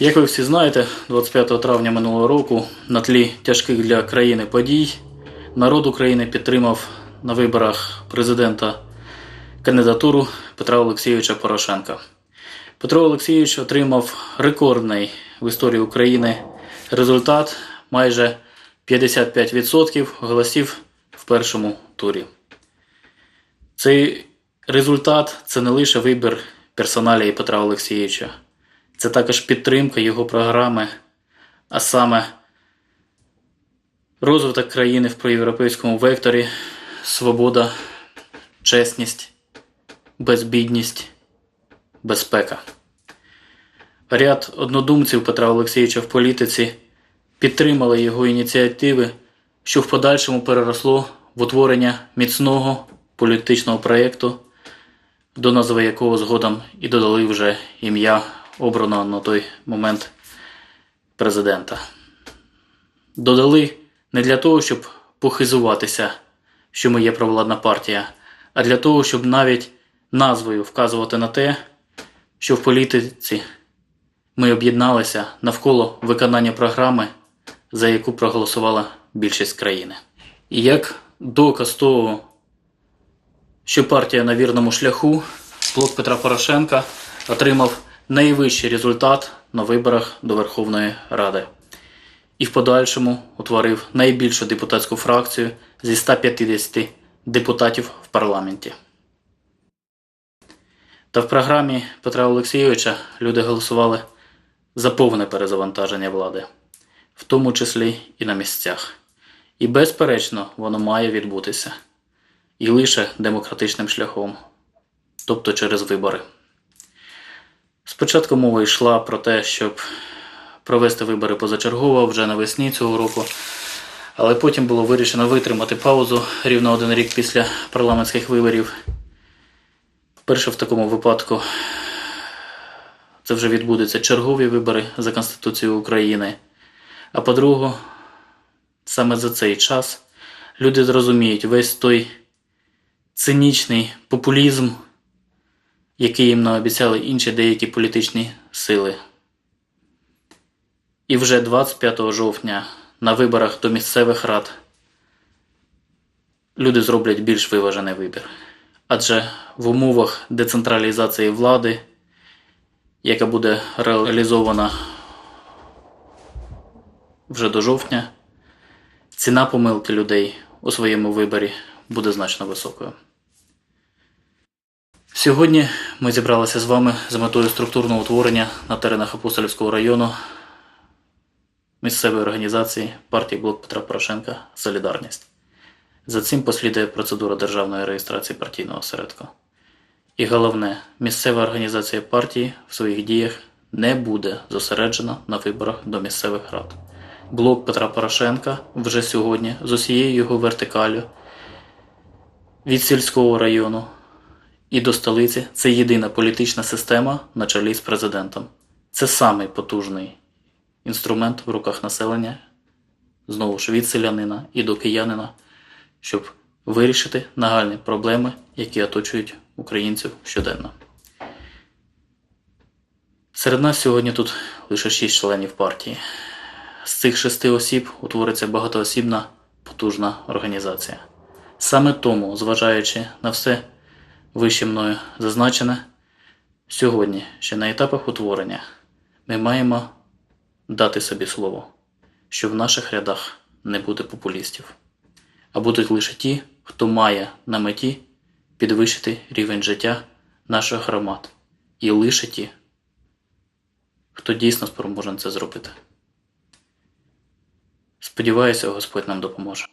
Як ви всі знаєте, 25 травня минулого року на тлі тяжких для країни подій народ України підтримав на виборах президента кандидатуру Петра Олексійовича Порошенка. Петро Олексійович отримав рекордний в історії України результат майже 55% голосів в першому турі. Цей результат це не лише вибір персоналії Петра Олексійовича, це також підтримка його програми, а саме розвиток країни в проєвропейському векторі, свобода, чесність, безбідність, безпека. Ряд однодумців Петра Олексійовича в політиці підтримали його ініціативи, що в подальшому переросло в утворення міцного політичного проєкту, до назви якого згодом і додали вже ім'я обраного на той момент президента. Додали не для того, щоб похизуватися, що ми є провладна партія, а для того, щоб навіть назвою вказувати на те, що в політиці ми об'єдналися навколо виконання програми, за яку проголосувала більшість країни. І як доказ того, що партія на вірному шляху, блок Петра Порошенка отримав найвищий результат на виборах до Верховної Ради і в подальшому утворив найбільшу депутатську фракцію зі 150 депутатів в парламенті. Та в програмі Петра Олексійовича люди голосували за повне перезавантаження влади, в тому числі і на місцях. І безперечно, воно має відбутися і лише демократичним шляхом, тобто через вибори. Спочатку мова йшла про те, щоб провести вибори позачергово вже навесні цього року, але потім було вирішено витримати паузу рівно один рік після парламентських виборів. Перше в такому випадку це вже відбудуться чергові вибори за Конституцією України. А по-друге, саме за цей час люди зрозуміють весь той цинічний популізм, який їм наобіцяли інші деякі політичні сили. І вже 25 жовтня на виборах до місцевих рад люди зроблять більш виважений вибір. Адже в умовах децентралізації влади, яка буде реалізована вже до жовтня, ціна помилки людей у своєму виборі буде значно високою. Сьогодні ми зібралися з вами з метою структурного утворення на теренах Апостолівського району місцевої організації партії Блок Петра Порошенка Солідарність. За цим послідує процедура державної реєстрації партійного осередку. І головне, місцева організація партії в своїх діях не буде зосереджена на виборах до місцевих рад. Блок Петра Порошенка вже сьогодні з усією його вертикалю від сільського району і до столиці це єдина політична система на чолі з президентом. Це самий потужний інструмент в руках населення, знову ж від селянина і до киянина, щоб вирішити нагальні проблеми, які оточують українців щоденно. Серед нас сьогодні тут лише шість членів партії. З цих шести осіб утвориться багатоосібна потужна організація. Саме тому, зважаючи на все вище мною зазначене, сьогодні, ще на етапах утворення, ми маємо дати собі слово, що в наших рядах не буде популістів, а будуть лише ті, хто має на меті підвищити рівень життя наших громад, і лише ті, хто дійсно спроможен це зробити. Сподіваюся, Господь нам допоможе.